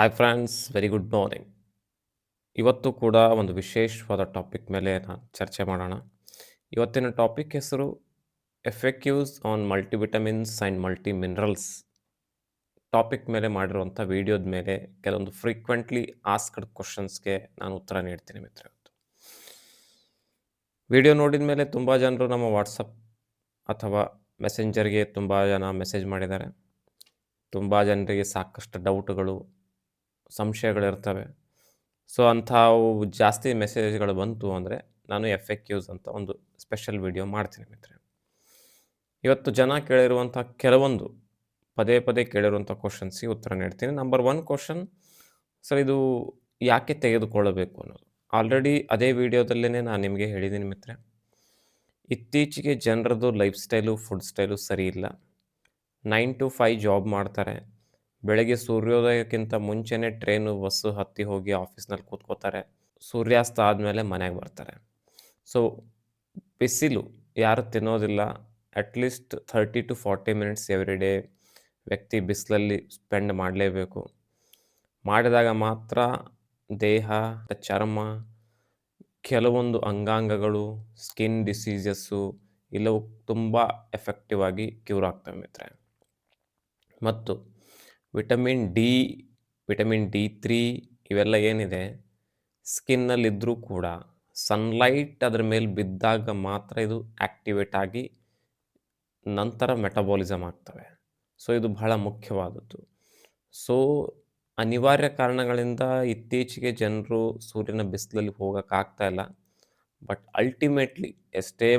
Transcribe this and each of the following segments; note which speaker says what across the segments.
Speaker 1: Hi friends very good morning ಇವತ್ತು ಕೂಡ ಒಂದು ವಿಶೇಷವಾದ ಟಾಪಿಕ್ ಮೇಲೆ ನಾನು ಚರ್ಚೆ ಮಾಡೋಣ. ಇವತ್ತಿನ ಟಾಪಿಕ್ ಹೆಸರು effects on multivitamins and multi minerals topic ಮೇಲೆ ಮಾಡಿರುವಂಥ ವಿಡಿಯೋದ ಮೇಲೆ ಕೆಲವೊಂದು ಫ್ರೀಕ್ವೆಂಟ್ಲಿ ಆಸ್ಕ್ಡ್ ಕ್ವಶನ್ಸ್ಗೆ ನಾನು ಉತ್ತರ ನೀಡ್ತೀನಿ ಮಿತ್ರ ಇವತ್ತು. ವಿಡಿಯೋ ನೋಡಿದ ಮೇಲೆ ತುಂಬ ಜನರು ನಮ್ಮ ವಾಟ್ಸಪ್ ಅಥವಾ ಮೆಸೆಂಜರ್ಗೆ ತುಂಬ ಜನ ಮೆಸೇಜ್ ಮಾಡಿದ್ದಾರೆ. ತುಂಬ ಜನರಿಗೆ ಸಾಕಷ್ಟು ಡೌಟ್ಗಳು ಸಂಶಯಗಳಿರ್ತವೆ. ಸೊ ಅಂಥವು ಜಾಸ್ತಿ ಮೆಸೇಜ್ಗಳು ಬಂತು ಅಂದರೆ ನಾನು ಎಫ್ ಎ ಕ್ಯೂಸ್ ಅಂತ ಒಂದು ಸ್ಪೆಷಲ್ ವಿಡಿಯೋ ಮಾಡ್ತೀನಿ ಮಿತ್ರ ಇವತ್ತು ಜನ ಕೇಳಿರುವಂಥ ಕೆಲವೊಂದು, ಪದೇ ಪದೇ ಕೇಳಿರುವಂಥ ಕ್ವಶನ್ಸಿಗೆ ಉತ್ತರ ನೀಡ್ತೀನಿ. ನಂಬರ್ ಒನ್ ಕ್ವಶನ್ ಸರ್ ಇದು ಯಾಕೆ ತೆಗೆದುಕೊಳ್ಳಬೇಕು ಅನ್ನೋದು. ಆಲ್ರೆಡಿ ಅದೇ ವಿಡಿಯೋದಲ್ಲೇ ನಾನು ನಿಮಗೆ ಹೇಳಿದ್ದೀನಿ ಮಿತ್ರ ಇತ್ತೀಚೆಗೆ ಜನರದು ಲೈಫ್ ಸ್ಟೈಲು ಫುಡ್ ಸ್ಟೈಲು ಸರಿ ಇಲ್ಲ. ನೈನ್ ಟು ಫೈವ್ ಜಾಬ್ ಮಾಡ್ತಾರೆ. ಬೆಳಗ್ಗೆ ಸೂರ್ಯೋದಯಕ್ಕಿಂತ ಮುಂಚೆನೇ ಟ್ರೈನು, ಬಸ್ಸು ಹತ್ತಿ ಹೋಗಿ ಆಫೀಸ್ನಲ್ಲಿ ಕೂತ್ಕೋತಾರೆ. ಸೂರ್ಯಾಸ್ತ ಆದಮೇಲೆ ಮನೆಗೆ ಬರ್ತಾರೆ. ಸೊ, ಬಿಸಿಲು, ಯಾರು ತಿನ್ನೋದಿಲ್ಲ. At least thirty to forty minutes every day ವ್ಯಕ್ತಿ ಬಿಸಿಲಲ್ಲಿ ಸ್ಪೆಂಡ್ ಮಾಡಲೇಬೇಕು. ಮಾಡಿದಾಗ ಮಾತ್ರ ದೇಹ, ಚರ್ಮ, ಕೆಲವೊಂದು ಅಂಗಾಂಗಗಳು ಸ್ಕಿನ್ ಡಿಸೀಸಸ್ಸು ಇಲ್ಲವು ತುಂಬ ಎಫೆಕ್ಟಿವ್ ಆಗಿ ಕ್ಯೂರ್ ಆಗ್ತವೆ ಮಿತ್ರ ಮತ್ತು vitamin D vitamin D three ಇವೆಲ್ಲ ಏನಿದೆ? ಸ್ಕಿನ್ನಲ್ಲಿದ್ದರೂ ಕೂಡ ಸನ್ಲೈಟ್ ಅದರ ಮೇಲೆ ಬಿದ್ದಾಗ ಮಾತ್ರ ಇದು ಆ್ಯಕ್ಟಿವೇಟ್ ಆಗಿ ನಂತರ ಮೆಟಬಾಲಿಸಮ್ ಆಗ್ತವೆ. ಸೊ ಇದು ಬಹಳ ಮುಖ್ಯವಾದದ್ದು. ಸೊ ಅನಿವಾರ್ಯ ಕಾರಣಗಳಿಂದ ಇತ್ತೀಚೆಗೆ ಜನರು ಸೂರ್ಯನ ಬಿಸಿಲಲ್ಲಿ ಹೋಗೋಕ್ಕಾಗ್ತಾ ಇಲ್ಲ. ಬಟ್ ಅಲ್ಟಿಮೇಟ್ಲಿ ಎಷ್ಟೇ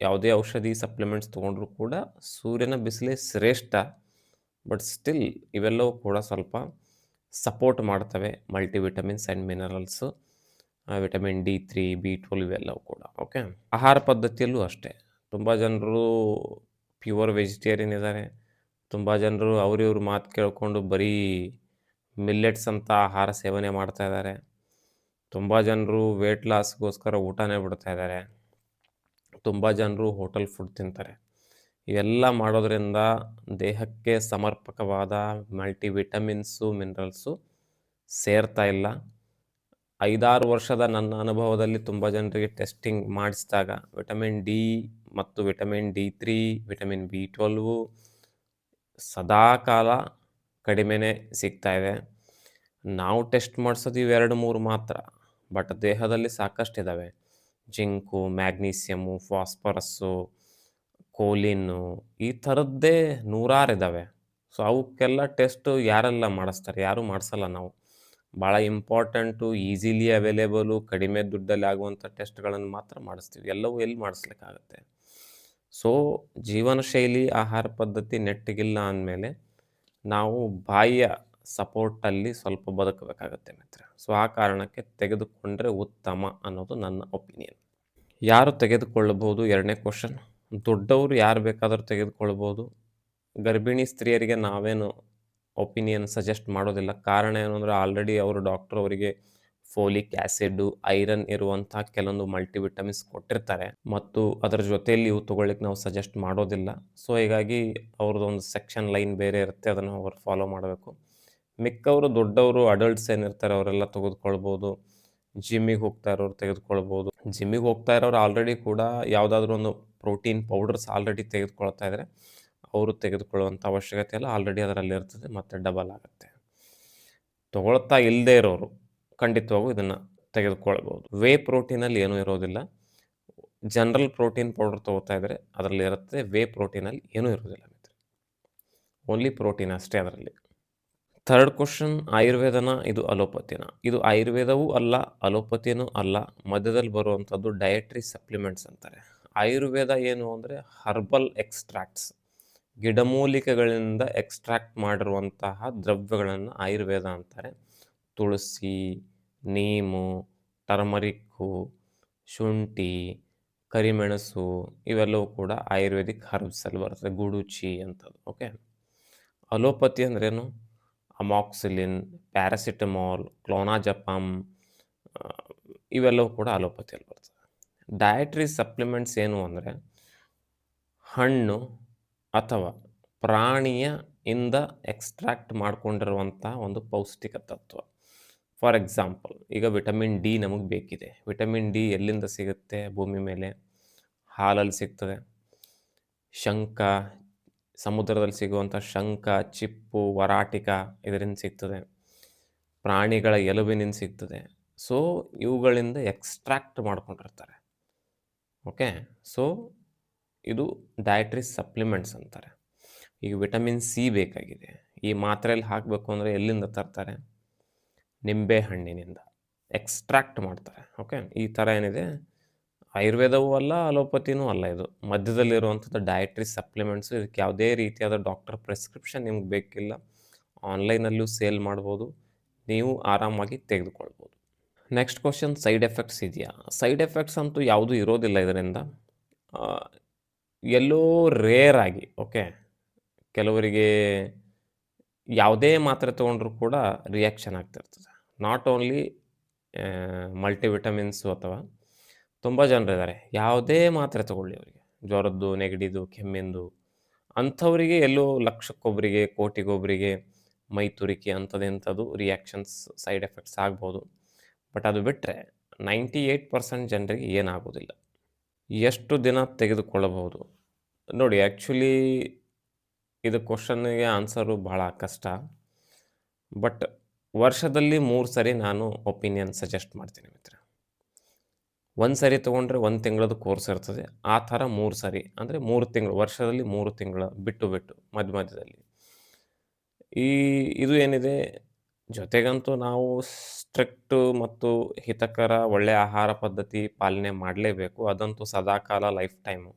Speaker 1: ಯಾವುದೇ ಔಷಧಿ ಸಪ್ಲಿಮೆಂಟ್ಸ್ ತೊಗೊಂಡ್ರೂ ಕೂಡ ಸೂರ್ಯನ ಬಿಸಿಲೇ ಶ್ರೇಷ್ಠ. ಬಟ್ ಸ್ಟಿಲ್ ಇವೆಲ್ಲವೂ ಕೂಡ ಸ್ವಲ್ಪ ಸಪೋರ್ಟ್ ಮಾಡ್ತವೆ multi vitamins and minerals vitamin D three, B twelve ಇವೆಲ್ಲವೂ ಕೂಡ, ಓಕೆ? ಆಹಾರ ಪದ್ಧತಿಯಲ್ಲೂ ಅಷ್ಟೇ. ತುಂಬ ಜನರು ಪ್ಯೂರ್ ವೆಜಿಟೇರಿಯನ್ ಇದ್ದಾರೆ. ತುಂಬ ಜನರು ಅವ್ರಿವ್ರ ಮಾತು ಕೇಳಿಕೊಂಡು ಬರೀ ಮಿಲ್ಲೆಟ್ಸ್ ಅಂತ ಆಹಾರ ಸೇವನೆ ಮಾಡ್ತಾ ಇದ್ದಾರೆ. ತುಂಬ ಜನರು ವೇಟ್ ಲಾಸ್ಗೋಸ್ಕರ ಊಟನೇ ಬಿಡ್ತಾ ಇದ್ದಾರೆ. ತುಂಬ ಜನರು ಹೋಟೆಲ್ ಫುಡ್ ತಿಂತಾರೆ. ಇವೆಲ್ಲ ಮಾಡೋದ್ರಿಂದ ದೇಹಕ್ಕೆ ಸಮರ್ಪಕವಾದ ಮಲ್ಟಿವಿಟಮಿನ್ಸು, ಮಿನರಲ್ಸು ಸೇರ್ತಾ ಇಲ್ಲ. ಐದಾರು ವರ್ಷದ ನನ್ನ ಅನುಭವದಲ್ಲಿ ತುಂಬ ಜನರಿಗೆ ಟೆಸ್ಟಿಂಗ್ ಮಾಡಿಸಿದಾಗ ವಿಟಮಿನ್ ಡಿ ಮತ್ತು vitamin D three, vitamin B twelve ಸದಾಕಾಲ ಕಡಿಮೆನೇ ಇದೆ. ನಾವು ಟೆಸ್ಟ್ ಮಾಡಿಸೋದು ಇವೆರಡು ಮೂರು ಮಾತ್ರ, ಬಟ್ ದೇಹದಲ್ಲಿ ಸಾಕಷ್ಟು ಇದ್ದಾವೆ ಜಿಂಕು ಮ್ಯಾಗ್ನೀಸಿಯಮು ಫಾಸ್ಫರಸ್ಸು ಕೋಲಿನ್ನು ಈ ಥರದ್ದೇ ನೂರಾರು ಇದ್ದಾವೆ ಸೊ, ಅವಕ್ಕೆಲ್ಲ ಟೆಸ್ಟು ಯಾರೆಲ್ಲ ಮಾಡಿಸ್ತಾರೆ? ಯಾರೂ ಮಾಡಿಸಲ್ಲ ನಾವು. ಭಾಳ ಇಂಪಾರ್ಟೆಂಟು, ಈಸಿಲಿ ಅವೈಲೇಬಲು, ಕಡಿಮೆ ದುಡ್ಡಲ್ಲಿ ಆಗುವಂಥ ಟೆಸ್ಟ್ಗಳನ್ನು ಮಾತ್ರ ಮಾಡಿಸ್ತೀವಿ. ಎಲ್ಲವೂ ಎಲ್ಲಿ ಮಾಡಿಸ್ಲಿಕ್ಕಾಗತ್ತೆ? ಸೊ ಜೀವನ ಶೈಲಿ ಆಹಾರ ಪದ್ಧತಿ ನೆಟ್ಟಿಗಿಲ್ಲ ಅಂದಮೇಲೆ ನಾವು ಬಾಯಿಯ ಸಪೋರ್ಟಲ್ಲಿ ಸ್ವಲ್ಪ ಬದುಕಬೇಕಾಗತ್ತೆ ಮಿತ್ರ. ಸೊ, ಆ ಕಾರಣಕ್ಕೆ ತೆಗೆದುಕೊಂಡ್ರೆ ಉತ್ತಮ ಅನ್ನೋದು ನನ್ನ ಒಪಿನಿಯನ್. ಯಾರು ತೆಗೆದುಕೊಳ್ಳಬಹುದು? ಎರಡನೇ ಕ್ವಶನ್. ದೊಡ್ಡವರು ಯಾರು ಬೇಕಾದರೂ ತೆಗೆದುಕೊಳ್ಬೋದು. ಗರ್ಭಿಣಿ ಸ್ತ್ರೀಯರಿಗೆ ನಾವೇನು ಒಪಿನಿಯನ್ ಸಜೆಸ್ಟ್ ಮಾಡೋದಿಲ್ಲ. ಕಾರಣ ಏನು ಅಂದರೆ ಆಲ್ರೆಡಿ ಅವರು ಡಾಕ್ಟರ್ ಅವರಿಗೆ ಫೋಲಿಕ್ ಆ್ಯಸಿಡ್ಡು ಐರನ್ ಇರುವಂಥ ಕೆಲವೊಂದು ಮಲ್ಟಿವಿಟಮಿನ್ಸ್ ಕೊಟ್ಟಿರ್ತಾರೆ. ಮತ್ತು ಅದರ ಜೊತೆಯಲ್ಲಿ ಇವು ತೊಗೊಳ್ಳಿಕ್ಕೆ ನಾವು ಸಜೆಸ್ಟ್ ಮಾಡೋದಿಲ್ಲ. ಸೊ, ಹೀಗಾಗಿ ಅವ್ರದ್ದು ಒಂದು ಸೆಕ್ಷನ್ ಲೈನ್ ಬೇರೆ ಇರುತ್ತೆ. ಅದನ್ನು ಅವರು ಫಾಲೋ ಮಾಡಬೇಕು. ಮಿಕ್ಕವರು, ದೊಡ್ಡವರು, ಅಡಲ್ಟ್ಸ್ ಏನಿರ್ತಾರೆ ಅವರೆಲ್ಲ ತೆಗೆದುಕೊಳ್ಬೋದು. ಜಿಮ್ಮಿಗೆ ಹೋಗ್ತಾ ಇರೋರು ತೆಗೆದುಕೊಳ್ಬೋದು. ಜಿಮ್ಮಿಗೆ ಹೋಗ್ತಾ ಇರೋರು ಆಲ್ರೆಡಿ ಕೂಡ ಯಾವುದಾದ್ರೂ ಒಂದು ಪ್ರೋಟೀನ್ ಪೌಡರ್ಸ್ ಆಲ್ರೆಡಿ ತೆಗೆದುಕೊಳ್ತಾ ಇದ್ದರೆ ಅವರು ತೆಗೆದುಕೊಳ್ಳುವಂಥ ಅವಶ್ಯಕತೆ ಎಲ್ಲ ಆಲ್ರೆಡಿ ಅದರಲ್ಲಿ ಇರ್ತದೆ, ಮತ್ತು ಡಬಲ್ ಆಗುತ್ತೆ. ತಗೊಳ್ತಾ ಇಲ್ಲದೇ ಇರೋರು ಖಂಡಿತವಾಗೂ ಇದನ್ನು ತೆಗೆದುಕೊಳ್ಬೋದು. ವೇ ಪ್ರೋಟೀನಲ್ಲಿ ಏನೂ ಇರೋದಿಲ್ಲ. ಜನರಲ್ ಪ್ರೋಟೀನ್ ಪೌಡರ್ ತೊಗೋತಾ ಇದ್ದರೆ ಅದರಲ್ಲಿ ಇರುತ್ತೆ ವೇ ಪ್ರೋಟೀನಲ್ಲಿ ಏನೂ ಇರೋದಿಲ್ಲ ಓನ್ಲಿ ಪ್ರೋಟೀನ್ ಅಷ್ಟೇ ಅದರಲ್ಲಿ. ಥರ್ಡ್ ಕ್ವಶನ್ ಆಯುರ್ವೇದನ ಇದು ಅಲೋಪತಿನ ಇದು ಆಯುರ್ವೇದವೂ ಅಲ್ಲ ಅಲೋಪತಿನೂ ಅಲ್ಲ, ಮಧ್ಯದಲ್ಲಿ ಬರುವಂಥದ್ದು ಡಯಟ್ರಿ ಸಪ್ಲಿಮೆಂಟ್ಸ್ ಅಂತಾರೆ. ಆಯುರ್ವೇದ ಏನು ಅಂದರೆ ಹರ್ಬಲ್ ಎಕ್ಸ್ಟ್ರಾಕ್ಟ್ಸ್ ಗಿಡಮೂಲಿಕೆಗಳಿಂದ ಎಕ್ಸ್ಟ್ರಾಕ್ಟ್ ಮಾಡಿರುವಂತಹ ದ್ರವ್ಯಗಳನ್ನು ಆಯುರ್ವೇದ ಅಂತಾರೆ. ತುಳಸಿ, ನೀಮು ಟರ್ಮರಿಕ್ಕು ಶುಂಠಿ, ಕರಿಮೆಣಸು, ಇವೆಲ್ಲವೂ ಕೂಡ ಆಯುರ್ವೇದಿಕ್ ಹರ್ಬ್ಸಲ್ಲಿ ಬರ್ತದೆ ಗುಡುಚಿ ಅಂಥದ್ದು ಓಕೆ ಅಲೋಪತಿ ಅಂದ್ರೇನು? ಅಮಾಕ್ಸಿಲಿನ್, ಪ್ಯಾರಾಸಿಟಮಾಲ್, ಕ್ಲೋನಾಜಪಮ್ ಇವೆಲ್ಲವೂ ಕೂಡ ಅಲೋಪತಿಯಲ್ಲಿ ಬರ್ತದೆ. ಡಯಟ್ರಿ ಸಪ್ಲಿಮೆಂಟ್ಸ್ ಏನು ಅಂದರೆ ಹಣ್ಣು ಅಥವಾ ಪ್ರಾಣಿಯ ಇಂದ ಎಕ್ಸ್ಟ್ರಾಕ್ಟ್ ಮಾಡಿಕೊಂಡಿರುವಂಥ ಒಂದು ಪೌಷ್ಟಿಕ ತತ್ವ. ಫಾರ್ ಎಕ್ಸಾಂಪಲ್, ಈಗ ವಿಟಮಿನ್ ಡಿ ನಮಗೆ ಬೇಕಿದೆ. ವಿಟಮಿನ್ ಡಿ ಎಲ್ಲಿಂದ ಸಿಗುತ್ತೆ? ಭೂಮಿ ಮೇಲೆ ಹಾಲಲ್ಲಿ ಸಿಗ್ತದೆ. ಶಂಖ ಸಮುದ್ರದಲ್ಲಿ ಸಿಗುವಂಥ ಶಂಖ, ಚಿಪ್ಪು, ವರಾಟಿಕ ಇದರಿಂದ ಸಿಗ್ತದೆ. ಪ್ರಾಣಿಗಳ ಎಲುಬಿನಿಂದ ಸಿಗ್ತದೆ. ಸೊ ಇವುಗಳಿಂದ ಎಕ್ಸ್ಟ್ರಾಕ್ಟ್ ಮಾಡ್ಕೊಂಡಿರ್ತಾರೆ. ಓಕೆ ಸೊ ಇದು ಡಯಟ್ರಿ ಸಪ್ಲಿಮೆಂಟ್ಸ್ ಅಂತಾರೆ. ಈಗ ವಿಟಮಿನ್ ಸಿ ಬೇಕಾಗಿದೆ. ಈ ಮಾತ್ರೆಯಲ್ಲಿ ಹಾಕಬೇಕು ಅಂದರೆ ಎಲ್ಲಿಂದ ತರ್ತಾರೆ? ನಿಂಬೆ ಹಣ್ಣಿನಿಂದ. ಎಕ್ಸ್ಟ್ರಾಕ್ಟ್ ಮಾಡ್ತಾರೆ. ಓಕೆ ಈ ಥರ ಏನಿದೆ? ಆಯುರ್ವೇದವೂ ಅಲ್ಲ, ಅಲೋಪತಿನೂ ಅಲ್ಲ ಇದು. ಮಧ್ಯದಲ್ಲಿರುವಂಥದ್ದು ಡಯಟ್ರಿ ಸಪ್ಲಿಮೆಂಟ್ಸು ಇದಕ್ಕೆ ಯಾವುದೇ ರೀತಿಯಾದ ಡಾಕ್ಟರ್ ಪ್ರಿಸ್ಕ್ರಿಪ್ಷನ್ ನಿಮ್ಗೆ ಬೇಕಿಲ್ಲ. ಆನ್ಲೈನಲ್ಲೂ ಸೇಲ್ ಮಾಡ್ಬೋದು. ನೀವು ಆರಾಮಾಗಿ ತೆಗೆದುಕೊಳ್ಬೋದು. ನೆಕ್ಸ್ಟ್ ಕ್ವಶನ್ ಸೈಡ್ ಎಫೆಕ್ಟ್ಸ್ ಇದೆಯಾ? ಸೈಡ್ ಎಫೆಕ್ಟ್ಸ್ ಅಂತೂ ಯಾವುದೂ ಇರೋದಿಲ್ಲ ಇದರಿಂದ. ಎಲ್ಲೋ ರೇರ್ ಆಗಿ ಓಕೆ ಕೆಲವರಿಗೆ ಯಾವುದೇ ಮಾತ್ರೆ ತೊಗೊಂಡ್ರೂ ಕೂಡ ರಿಯಾಕ್ಷನ್ ಆಗ್ತಿರ್ತದೆ. ನಾಟ್ ಓನ್ಲಿ ಮಲ್ಟಿವಿಟಮಿನ್ಸು ಅಥವಾ ತುಂಬ ಜನರಿದ್ದಾರೆ ಯಾವುದೇ ಮಾತ್ರೆ ತಗೊಳ್ಳಿ ಅವರಿಗೆ. ಜ್ವರದ್ದು, ನೆಗಡಿದು, ಕೆಮ್ಮಿಂದು, ಅಂಥವರಿಗೆ ಎಲ್ಲೋ ಲಕ್ಷಕ್ಕೊಬ್ಬರಿಗೆ, ಕೋಟಿಗೊಬ್ಬರಿಗೆ ಮೈ ತುರಿಕೆ ಅಂಥದ್ದೆಂಥದ್ದು ರಿಯಾಕ್ಷನ್ಸ್ ಸೈಡ್ ಎಫೆಕ್ಟ್ಸ್ ಆಗ್ಬೋದು. ಬಟ್ ಅದು ಬಿಟ್ಟರೆ ನೈಂಟಿ ಏಯ್ಟ್ ಪರ್ಸೆಂಟ್ ಜನರಿಗೆ ಏನಾಗೋದಿಲ್ಲ. ಎಷ್ಟು ದಿನ ತೆಗೆದುಕೊಳ್ಳಬಹುದು? ನೋಡಿ ಆ್ಯಕ್ಚುಲಿ ಇದು ಕ್ವಶನ್ಗೆ ಆನ್ಸರು ಭಾಳ ಕಷ್ಟ. ಬಟ್ ವರ್ಷದಲ್ಲಿ ಮೂರು ಸರಿ ನಾನು ಒಪಿನಿಯನ್ ಸಜೆಸ್ಟ್ ಮಾಡ್ತೀನಿ ಮಿತ್ರ. ಒಂದು ಸರಿ ತೊಗೊಂಡ್ರೆ ಒಂದು ತಿಂಗಳದ್ದು ಕೋರ್ಸ್ ಇರ್ತದೆ. ಆ ಥರ ಮೂರು ಸರಿ, ಅಂದರೆ ಮೂರು ತಿಂಗಳು, ವರ್ಷದಲ್ಲಿ ಮೂರು ತಿಂಗಳು ಬಿಟ್ಟು ಬಿಟ್ಟು ಮಧ್ಯ ಮಧ್ಯದಲ್ಲಿ. ಈ, ಇದು ಏನಿದೆ? ಜೊತೆಗಂತೂ ನಾವು ಸ್ಟ್ರಿಕ್ಟು ಮತ್ತು ಹಿತಕರ ಒಳ್ಳೆಯ ಆಹಾರ ಪದ್ಧತಿ ಪಾಲನೆ ಮಾಡಲೇಬೇಕು. ಅದಂತೂ ಸದಾಕಾಲ ಲೈಫ್ ಟೈಮು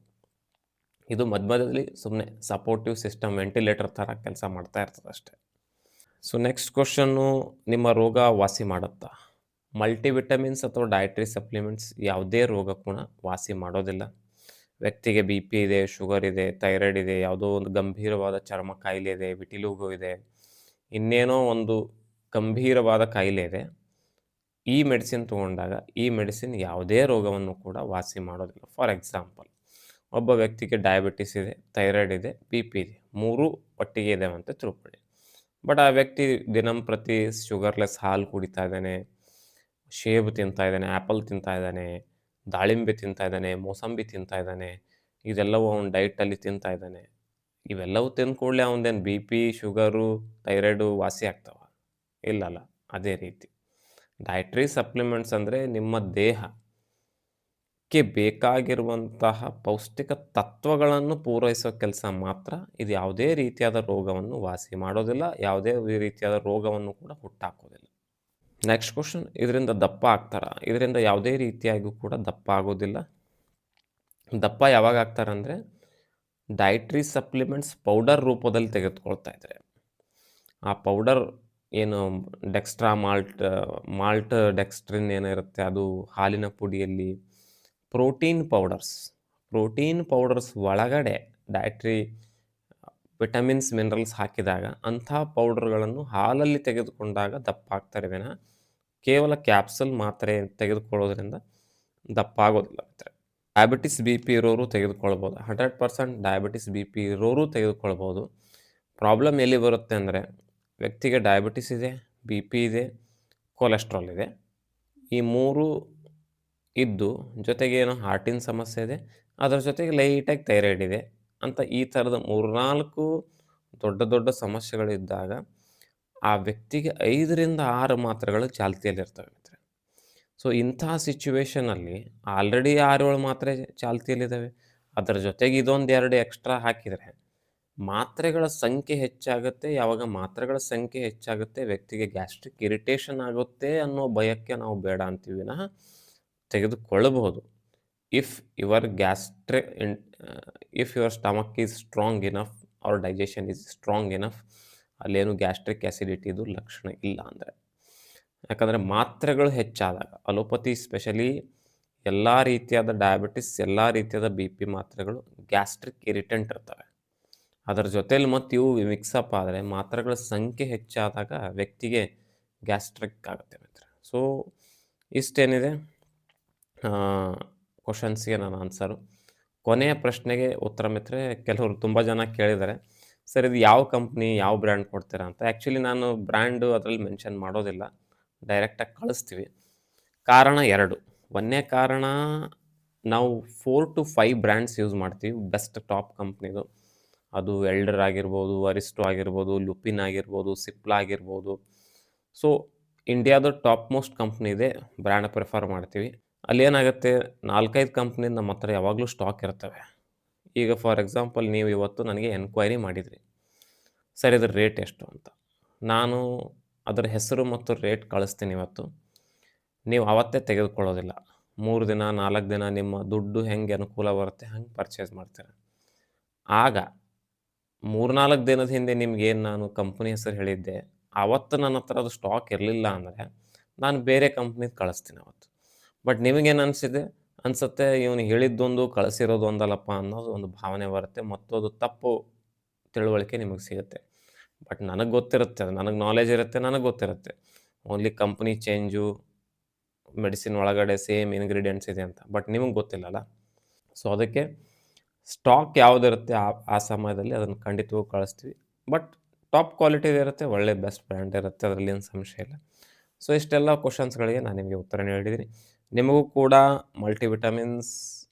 Speaker 1: ಇದು ಮಧ್ಯ ಮಧ್ಯದಲ್ಲಿ ಸುಮ್ಮನೆ ಸಪೋರ್ಟಿವ್ ಸಿಸ್ಟಮ್ ವೆಂಟಿಲೇಟರ್ ಥರ ಕೆಲಸ ಮಾಡ್ತಾ ಇರ್ತದೆ ಅಷ್ಟೇ. ಸೊ ನೆಕ್ಸ್ಟ್ ಕ್ವಶನ್ನು ನಿಮ್ಮ ರೋಗ ವಾಸಿ ಮಾಡುತ್ತಾ? ಮಲ್ಟಿವಿಟಮಿನ್ಸ್ ಅಥವಾ ಡಯಟ್ರಿ ಸಪ್ಲಿಮೆಂಟ್ಸ್ ಯಾವುದೇ ರೋಗ ಕೂಡ ವಾಸಿ ಮಾಡೋದಿಲ್ಲ. ವ್ಯಕ್ತಿಗೆ ಬಿ ಪಿ ಇದೆ ಶುಗರ್ ಇದೆ ಥೈರಾಯ್ಡ್ ಇದೆ, ಯಾವುದೋ ಒಂದು ಗಂಭೀರವಾದ ಚರ್ಮ ಕಾಯಿಲೆ ಇದೆ ವಿಟಿಲುಗು ಇದೆ, ಇನ್ನೇನೋ ಒಂದು ಗಂಭೀರವಾದ ಕಾಯಿಲೆ ಇದೆ, ಈ ಮೆಡಿಸಿನ್ ತೊಗೊಂಡಾಗ ಈ ಮೆಡಿಸಿನ್ ಯಾವುದೇ ರೋಗವನ್ನು ಕೂಡ ವಾಸಿ ಮಾಡೋದಿಲ್ಲ. ಫಾರ್ ಎಕ್ಸಾಂಪಲ್ ಒಬ್ಬ ವ್ಯಕ್ತಿಗೆ ಡಯಾಬಿಟಿಸ್ ಇದೆ ಥೈರಾಯ್ಡ್ ಇದೆ ಬಿ ಪಿ ಇದೆ, ಮೂರೂ ಒಟ್ಟಿಗೆ ಇದೆ ಅಂತ ತಿಳ್ಕೊಳ್ಳಿ. ಬಟ್ ಆ ವ್ಯಕ್ತಿ ದಿನಂಪ್ರತಿ ಶುಗರ್ಲೆಸ್ ಹಾಲು ಕುಡಿತಾ ಇದ್ದಾನೆ ಶೇಬು ತಿಂತಾ ಇದ್ದಾನೆ ಆ್ಯಪಲ್ ತಿಂತಾ ಇದ್ದಾನೆ, ದಾಳಿಂಬೆ ತಿಂತಾ ಇದ್ದಾನೆ, ಮೋಸಂಬಿ ತಿಂತಾ ಇದ್ದಾನೆ, ಇದೆಲ್ಲವೂ ಅವ್ನ ಡೈಟಲ್ಲಿ ತಿಂತಾ ಇದ್ದಾನೆ. ಇವೆಲ್ಲವೂ ತಿಂದ ಕೂಡಲೇ ಅವನದೇನು ಬಿ ಪಿ ಶುಗರು ಥೈರಾಯ್ಡು ವಾಸಿ ಆಗ್ತಾವ? ಇಲ್ಲಲ್ಲ, ಅದೇ ರೀತಿ. ಡಯಟ್ರಿ ಸಪ್ಲಿಮೆಂಟ್ಸ್ ಅಂದರೆ ನಿಮ್ಮ ದೇಹಕ್ಕೆ ಬೇಕಾಗಿರುವಂತಹ ಪೌಷ್ಟಿಕ ತತ್ವಗಳನ್ನು ಪೂರೈಸೋ ಕೆಲಸ ಮಾತ್ರ ಇದು ಯಾವುದೇ ರೀತಿಯಾದ ರೋಗವನ್ನು ವಾಸಿ ಮಾಡೋದಿಲ್ಲ, ಯಾವುದೇ ರೀತಿಯಾದ ರೋಗವನ್ನು ಕೂಡ ಹುಟ್ಟಾಕೋದಿಲ್ಲ. ನೆಕ್ಸ್ಟ್ ಕ್ವಶನ್ ಇದರಿಂದ ದಪ್ಪ ಆಗ್ತಾರ? ಇದರಿಂದ ಯಾವುದೇ ರೀತಿಯಾಗಿಯೂ ಕೂಡ ದಪ್ಪ ಆಗೋದಿಲ್ಲ. ದಪ್ಪ ಯಾವಾಗ ಆಗ್ತಾರಂದರೆ ಡಯಟ್ರಿ ಸಪ್ಲಿಮೆಂಟ್ಸ್ ಪೌಡರ್ ರೂಪದಲ್ಲಿ ತೆಗೆದುಕೊಳ್ತಾ ಇದ್ದಾರೆ ಆ ಪೌಡರ್ ಏನು ಡೆಕ್ಸ್ಟ್ರಾ ಮಾಲ್ಟ್ ಮಾಲ್ಟ್ ಡೆಕ್ಸ್ಟ್ರಿನ್ ಏನಿರುತ್ತೆ, ಅದು ಹಾಲಿನ ಪುಡಿಯಲ್ಲಿ ಪ್ರೋಟೀನ್ ಪೌಡರ್ಸ್ ಪ್ರೋಟೀನ್ ಪೌಡರ್ಸ್ ಒಳಗಡೆ ಡಯಟ್ರಿ ವಿಟಮಿನ್ಸ್ ಮಿನರಲ್ಸ್ ಹಾಕಿದಾಗ ಅಂಥ ಪೌಡರ್ಗಳನ್ನು ಹಾಲಲ್ಲಿ ತೆಗೆದುಕೊಂಡಾಗ ದಪ್ಪ ಆಗ್ತಾರೆ ವಿನಃ ಕೇವಲ ಕ್ಯಾಪ್ಸಲ್ ಮಾತ್ರೆ ತೆಗೆದುಕೊಳ್ಳೋದ್ರಿಂದ ದಪ್ಪ ಆಗೋದಿಲ್ಲ ಡಯಾಬಿಟಿಸ್ ಬಿ ಪಿ ಇರೋರು ತೆಗೆದುಕೊಳ್ಬೋದು. Hundred percent diabetes B P ಇರೋರು ತೆಗೆದುಕೊಳ್ಬೋದು. ಪ್ರಾಬ್ಲಮ್ ಎಲ್ಲಿ ಬರುತ್ತೆ ಅಂದರೆ ವ್ಯಕ್ತಿಗೆ ಡಯಾಬಿಟಿಸ್ ಇದೆ, ಬಿ ಪಿ ಇದೆ, ಕೊಲೆಸ್ಟ್ರಾಲ್ ಇದೆ. ಈ ಮೂರು ಇದ್ದು ಜೊತೆಗೆ ಏನೋ ಹಾರ್ಟಿನ ಸಮಸ್ಯೆ ಇದೆ, ಅದರ ಜೊತೆಗೆ ಲೈಟಾಗಿ ಥೈರಾಯ್ಡ್ ಇದೆ ಅಂತ ಈ ಥರದ ಮೂರ್ನಾಲ್ಕು ದೊಡ್ಡ ದೊಡ್ಡ ಸಮಸ್ಯೆಗಳಿದ್ದಾಗ ಆ ವ್ಯಕ್ತಿಗೆ ಐದರಿಂದ ಆರು ಮಾತ್ರೆಗಳು ಚಾಲ್ತಿಯಲ್ಲಿರ್ತವೆ ಮಿತ್ರ ಸೊ ಇಂಥ ಸಿಚುವೇಷನಲ್ಲಿ ಆಲ್ರೆಡಿ ಆರು ಏಳು ಮಾತ್ರೆ ಚಾಲ್ತಿಯಲ್ಲಿದ್ದಾವೆ. ಅದರ ಜೊತೆಗೆ ಇದೊಂದು ಎರಡು ಎಕ್ಸ್ಟ್ರಾ ಹಾಕಿದರೆ ಮಾತ್ರೆಗಳ ಸಂಖ್ಯೆ ಹೆಚ್ಚಾಗುತ್ತೆ, ಯಾವಾಗ ಮಾತ್ರೆಗಳ ಸಂಖ್ಯೆ ಹೆಚ್ಚಾಗುತ್ತೆ, ವ್ಯಕ್ತಿಗೆ ಗ್ಯಾಸ್ಟ್ರಿಕ್ ಇರಿಟೇಷನ್ ಆಗುತ್ತೆ ಅನ್ನೋ ಭಯಕ್ಕೆ ನಾವು ಬೇಡ ಅಂತೀವಿ. ವಿನಃ ತೆಗೆದುಕೊಳ್ಳಬಹುದು. If your gastric if your stomach is strong enough ಅವ್ರ ಡೈಜೆಷನ್ ಈಸ್ ಸ್ಟ್ರಾಂಗ್ ಇನಫ್ ಅಲ್ಲೇನು ಗ್ಯಾಸ್ಟ್ರಿಕ್ ಆ್ಯಸಿಡಿಟಿದು ಲಕ್ಷಣ ಇಲ್ಲ ಅಂದರೆ. ಯಾಕಂದರೆ ಮಾತ್ರೆಗಳು ಹೆಚ್ಚಾದಾಗ, ಅಲೋಪತಿ ಸ್ಪೆಷಲಿ ಎಲ್ಲ ರೀತಿಯಾದ ಡಯಾಬಿಟಿಸ್ ಎಲ್ಲ ರೀತಿಯಾದ ಬಿ ಪಿ ಮಾತ್ರೆಗಳು ಗ್ಯಾಸ್ಟ್ರಿಕ್ ಇರಿಟೆಂಟ್ ಇರ್ತವೆ. ಅದರ ಜೊತೇಲಿ ಮತ್ತು ಇವು ಮಿಕ್ಸಪ್ ಆದರೆ ಮಾತ್ರೆಗಳ ಸಂಖ್ಯೆ ಹೆಚ್ಚಾದಾಗ ವ್ಯಕ್ತಿಗೆ ಗ್ಯಾಸ್ಟ್ರಿಕ್ ಆಗುತ್ತೆ ಮಿತ್ರ. ಸೊ ಇಷ್ಟೇನಿದೆ? ಕ್ವಶನ್ಸ್ಗೆ ನನ್ನ ಆನ್ಸರು ಕೊನೆಯ ಪ್ರಶ್ನೆಗೆ ಉತ್ತರ ಮಿತ್ರೆ ಕೆಲವರು ತುಂಬ ಜನ ಕೇಳಿದ್ದಾರೆ. ಸರ್ ಇದು ಯಾವ ಕಂಪ್ನಿ, ಯಾವ ಬ್ರ್ಯಾಂಡ್ ಕೊಡ್ತೀರಾ ಅಂತ. ಆ್ಯಕ್ಚುಲಿ ನಾನು ಬ್ರ್ಯಾಂಡು ಅದರಲ್ಲಿ ಮೆನ್ಷನ್ ಮಾಡೋದಿಲ್ಲ. ಡೈರೆಕ್ಟಾಗಿ ಕಳಿಸ್ತೀವಿ. ಕಾರಣ ಎರಡು ಒಂದನೇ ಕಾರಣ ನಾವು 4-5 ಬ್ರ್ಯಾಂಡ್ಸ್ ಯೂಸ್ ಮಾಡ್ತೀವಿ. ಬೆಸ್ಟ್ ಟಾಪ್ ಕಂಪ್ನಿದು. ಅದು ಎಲ್ಡರ್ ಆಗಿರ್ಬೋದು, ಅರಿಸ್ಟೋ ಆಗಿರ್ಬೋದು, ಲುಪಿನ್ ಆಗಿರ್ಬೋದು, ಸಿಪ್ಲಾ ಆಗಿರ್ಬೋದು. ಸೊ, ಇಂಡಿಯಾದ ಟಾಪ್ ಮೋಸ್ಟ್ ಕಂಪ್ನಿ ಇದೆ. ಬ್ರ್ಯಾಂಡ್ ಪ್ರಿಫರ್ ಮಾಡ್ತೀವಿ. ಅಲ್ಲೇನಾಗುತ್ತೆ 4-5 ಕಂಪ್ನಿದು ನಮ್ಮ ಹತ್ರ ಯಾವಾಗಲೂ ಸ್ಟಾಕ್ ಇರ್ತವೆ. ಈಗ ಫಾರ್ ಎಕ್ಸಾಂಪಲ್ ನೀವು ಇವತ್ತು ನನಗೆ ಎನ್ಕ್ವೈರಿ ಮಾಡಿದ್ರಿ. ಸರ್ ಇದ್ರ ರೇಟ್ ಎಷ್ಟು ಅಂತ. ನಾನು ಅದರ ಹೆಸರು ಮತ್ತು ರೇಟ್ ಕಳಿಸ್ತೀನಿ ಇವತ್ತು. ನೀವು ಅವತ್ತೇ ತೆಗೆದುಕೊಳ್ಳೋದಿಲ್ಲ. ಮೂರು ದಿನ, ನಾಲ್ಕು ದಿನ ನಿಮ್ಮ ದುಡ್ಡು ಹೆಂಗೆ ಅನುಕೂಲ ಬರುತ್ತೆ ಹಂಗೆ ಪರ್ಚೇಸ್ ಮಾಡ್ತೀರ. ಆಗ 3-4 ದಿನದ ಹಿಂದೆ ನಿಮ್ಗೇನು ನಾನು ಕಂಪ್ನಿ ಹೆಸರು ಹೇಳಿದ್ದೆ, ಅವತ್ತು ನನ್ನ ಹತ್ರ ಅದು ಸ್ಟಾಕ್ ಇರಲಿಲ್ಲ ಅಂದರೆ, ನಾನು ಬೇರೆ ಕಂಪ್ನಿದು ಕಳಿಸ್ತೀನಿ ಅವತ್ತು. ಬಟ್ ನಿಮಗೇನು ಅನಿಸಿದೆ ಅನ್ಸುತ್ತೆ ಇವನು ಹೇಳಿದ್ದೊಂದು, ಕಳಿಸಿರೋದು ಒಂದಲ್ಲಪ್ಪ ಅನ್ನೋದು ಒಂದು ಭಾವನೆ ಬರುತ್ತೆ ಮತ್ತು ಅದು ತಪ್ಪು ತಿಳುವಳಿಕೆ ನಿಮಗೆ ಸಿಗುತ್ತೆ. ಬಟ್ ನನಗೆ ಗೊತ್ತಿರುತ್ತೆ. ನನಗೆ ನಾಲೆಜ್ ಇರುತ್ತೆ, ನನಗೆ ಗೊತ್ತಿರುತ್ತೆ. ಓನ್ಲಿ ಕಂಪ್ನಿ ಚೇಂಜು, ಮೆಡಿಸಿನ್ ಒಳಗಡೆ ಸೇಮ್ ಇನ್ಗ್ರೀಡಿಯೆಂಟ್ಸ್ ಇದೆ ಅಂತ. ಬಟ್ ನಿಮಗೆ ಗೊತ್ತಿಲ್ಲಲ್ಲ. ಸೊ, ಅದಕ್ಕೆ ಸ್ಟಾಕ್ ಯಾವುದಿರುತ್ತೆ ಆ ಆ ಸಮಯದಲ್ಲಿ ಅದನ್ನು ಖಂಡಿತವಾಗಿ ಕಳಿಸ್ತೀವಿ. ಬಟ್ ಟಾಪ್ ಕ್ವಾಲಿಟಿದು ಇರುತ್ತೆ, ಒಳ್ಳೆ ಬೆಸ್ಟ್ ಬ್ರ್ಯಾಂಡ್ ಇರುತ್ತೆ. ಅದರಲ್ಲಿ ಏನು ಸಂಶಯ ಇಲ್ಲ. ಸೊ, ಇಷ್ಟೆಲ್ಲ ಕ್ವಶನ್ಸ್ಗಳಿಗೆ ನಾನು ನಿಮಗೆ ಉತ್ತರ ನೀಡಿದ್ದೀನಿ. ನಿಮಗೂ ಕೂಡ ಮಲ್ಟಿವಿಟಮಿನ್ಸ್,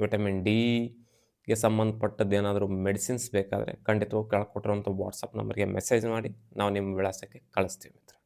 Speaker 1: ವಿಟಮಿನ್ ಡಿಗೆ ಸಂಬಂಧಪಟ್ಟದ್ದೇನಾದರೂ ಮೆಡಿಸಿನ್ಸ್ ಬೇಕಾದರೆ ಖಂಡಿತವಾಗಿ ಕೆಳಗೆ ವಾಟ್ಸಪ್ ನಂಬರ್‌ಗೆ ಮೆಸೇಜ್ ಮಾಡಿ. ನಾವು ನಿಮ್ಮ ವಿಳಾಸಕ್ಕೆ ಕಳಿಸ್ತೀವಿ.